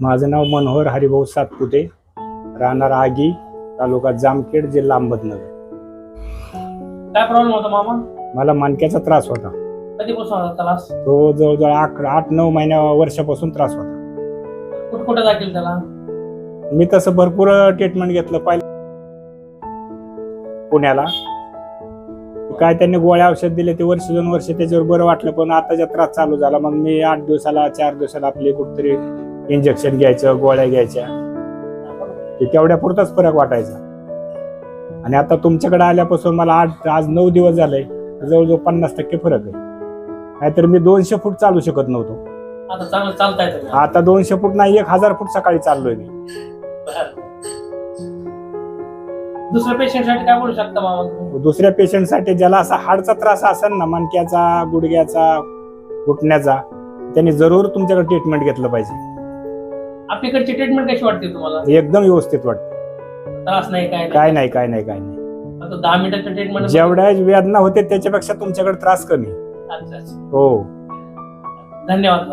माझं नाव मनोहर हरिभाऊ सातपुते राहणार आगी तालुका जामखेड जिल्हा अहमदनगर. काय प्रॉब्लेम होता मामा? मला मणक्याचा त्रास होता. कधीपासून होता त्रास तो जवळजवळ आठ आठ नऊ महिन्या वर्षापासून त्रास होता. कुठं कुठं दाखल त्याला? मी तसं भरपूर ट्रीटमेंट घेतलं. पहिलं पुण्याला. काय त्यांनी गोळ्या औषध दिले ते वर्ष दोन वर्ष त्याच्यावर बरं वाटलं पण आताचा त्रास चालू झाला. मग मी आठ दिवसाला चार दिवसाला आपले कुठतरी इंजेक्शन घ्यायचं गोळ्या घ्यायच्या. ते तेवढ्या पुरताच फरक वाटायचा. आणि आता तुमच्याकडे आल्यापासून मला आठ आज नऊ दिवस झाले जवळजवळ पन्नास टक्के फरक आहे. नाहीतर मी दोनशे फूट चालू शकत नव्हतो. आता दोनशे फूट नाही एक हजार फूट सकाळी चाललोय मी. दुसऱ्या पेशंटसाठी काय बोलू शकता मामा दुसऱ्या पेशंटसाठी ज्याला असा हाडचा त्रास असेल ना मणक्याचा गुडघ्याचा घुटण्याचा त्यांनी जरूर तुमच्याकडे ट्रीटमेंट घेतलं पाहिजे. आपल्याकडची ट्रीटमेंट कशी वाटते तुम्हाला? एकदम व्यवस्थित वाटतं. त्रास नाही काय नाही? काय नाही काय नाही काय नाही. आता दहा मिनिटाच्या ट्रीटमेंट जेवढ्या वेदना होते त्याच्यापेक्षा तुमच्याकडे त्रास कमी. हो. धन्यवाद